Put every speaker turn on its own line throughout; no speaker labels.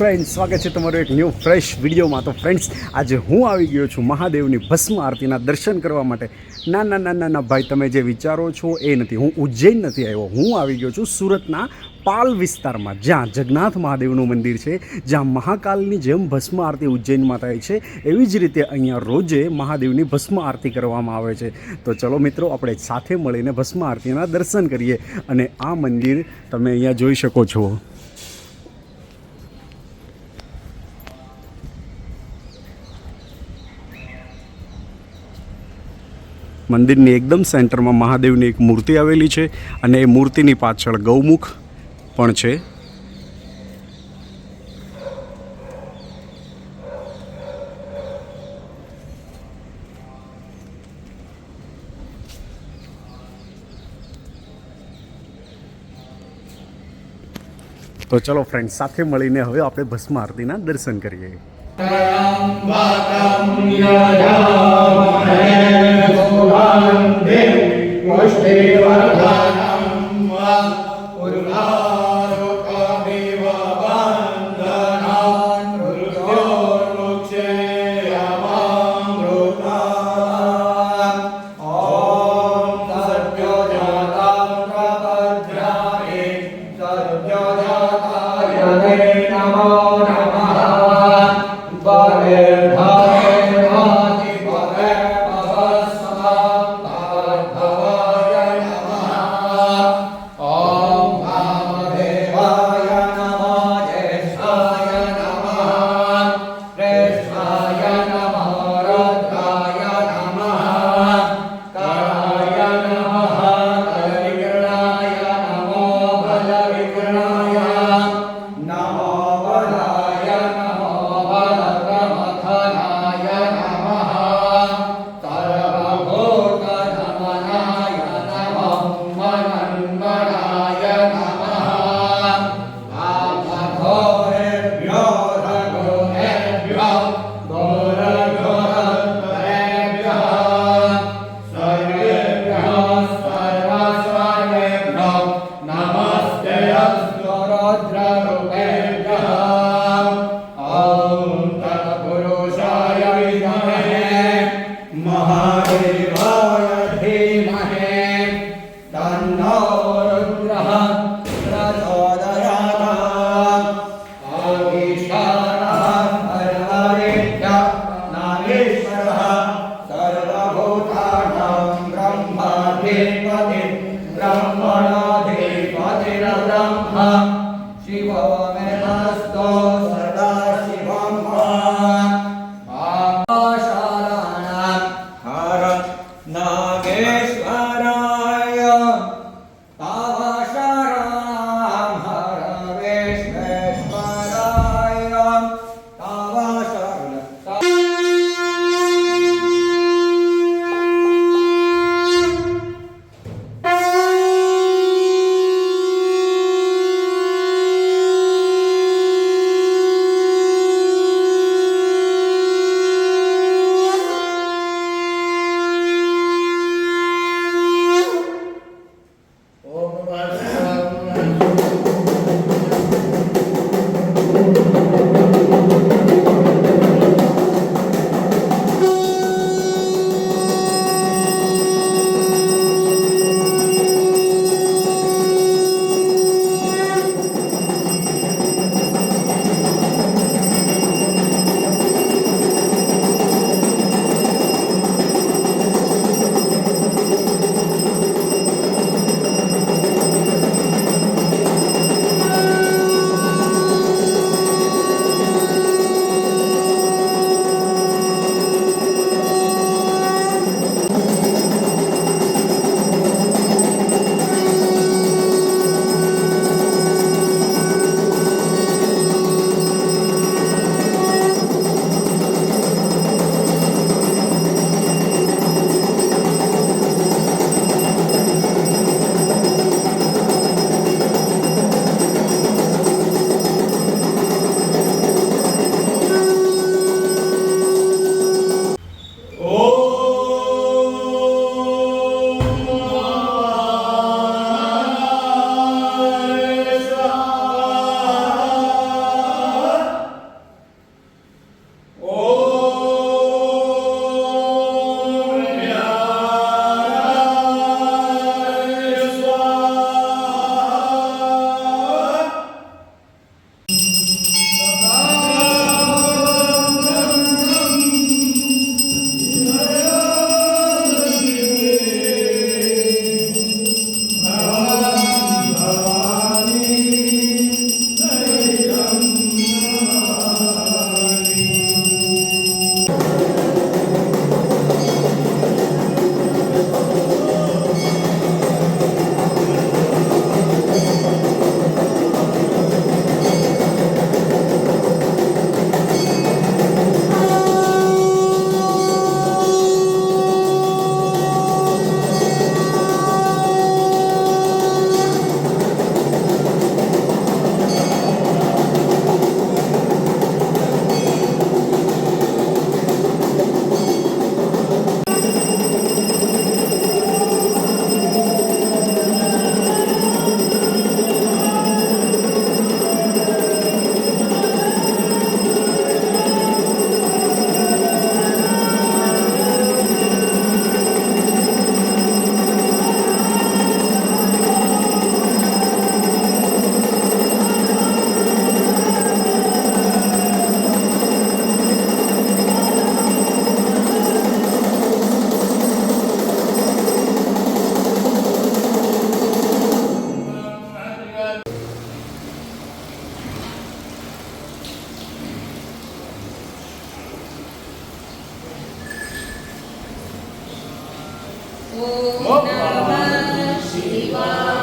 Friends સ્વાગત છે તમારું એક ન્યૂ ફ્રેશ વિડીયોમાં. તો ફ્રેન્ડ્સ આજે હું આવી ગયો છું મહાદેવની ભસ્મ આરતીના દર્શન કરવા માટે. ના ના ના ના ના, ભાઈ, તમે જે વિચારો છો એ નથી. હું ઉજ્જૈન નથી આવ્યો. હું આવી ગયો છું સુરતના પાલ વિસ્તારમાં, જ્યાં જગન્નાથ મહાદેવનું મંદિર છે, જ્યાં મહાકાલની જેમ ભસ્મ આરતી ઉજ્જૈનમાં થાય છે. એવી જ રીતે અહીંયા રોજે મહાદેવની ભસ્મ આરતી કરવામાં આવે છે. તો ચલો મિત્રો, આપણે સાથે મળીને ભસ્મ આરતીના દર્શન કરીએ અને આ મંદિર તમે અહીંયા જોઈ શકો છો. મંદિરની એકદમ સેન્ટરમાં મહાદેવની એક મૂર્તિ આવેલી છે અને એ મૂર્તિની પાછળ ગૌમુખ પણ છે. તો ચલો ફ્રેન્ડ સાથે મળીને હવે આપણે ભસ્મ આરતીના દર્શન કરીએ.
Legal. ब्रह्माधिपति ब्रह्मणाधिपतिर्ब्रह्म शिवो मे આ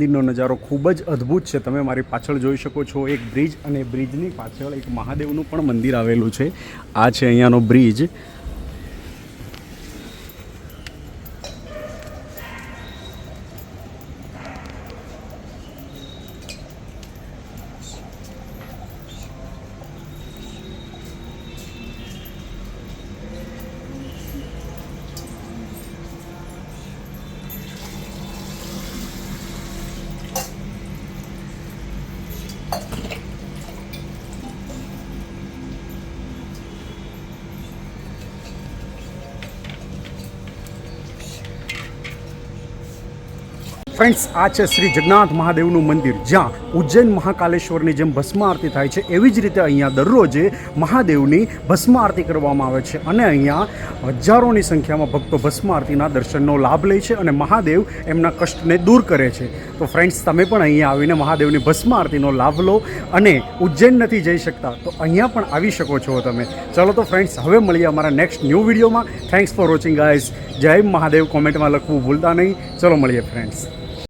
મંદિરનો નજારો ખૂબ જ અદ્ભુત છે. તમે મારી પાછળ જોઈ શકો છો એક બ્રિજ અને બ્રિજની પાછળ એક મહાદેવનું પણ મંદિર આવેલું છે. આ છે અહીંયાનો બ્રિજ. ફ્રેન્ડ્સ, આ છે શ્રી જગન્નાથ મહાદેવનું મંદિર, જ્યાં ઉજ્જૈન મહાકાલેશ્વરની જેમ ભસ્મ આરતી થાય છે, એવી જ રીતે અહીંયા દરરોજે મહાદેવની ભસ્મ આરતી કરવામાં આવે છે અને અહીંયા હજારોની સંખ્યામાં ભક્તો ભસ્મ આરતીના દર્શનનો લાભ લે છે અને મહાદેવ એમના કષ્ટને દૂર કરે છે. તો ફ્રેન્ડ્સ, તમે પણ અહીંયા આવીને મહાદેવની ભસ્મ આરતીનો લાભ લો અને ઉજ્જૈન નથી જઈ શકતા, તો અહીંયા પણ આવી શકો છો તમે. ચલો તો ફ્રેન્ડ્સ, હવે મળીએ અમારા નેક્સ્ટ ન્યૂ વિડીયોમાં. Thanks for watching guys Jai Mahadev. કોમેન્ટમાં લખવું ભૂલતા નહીં. ચલો મળીએ, ફ્રેન્ડ્સ.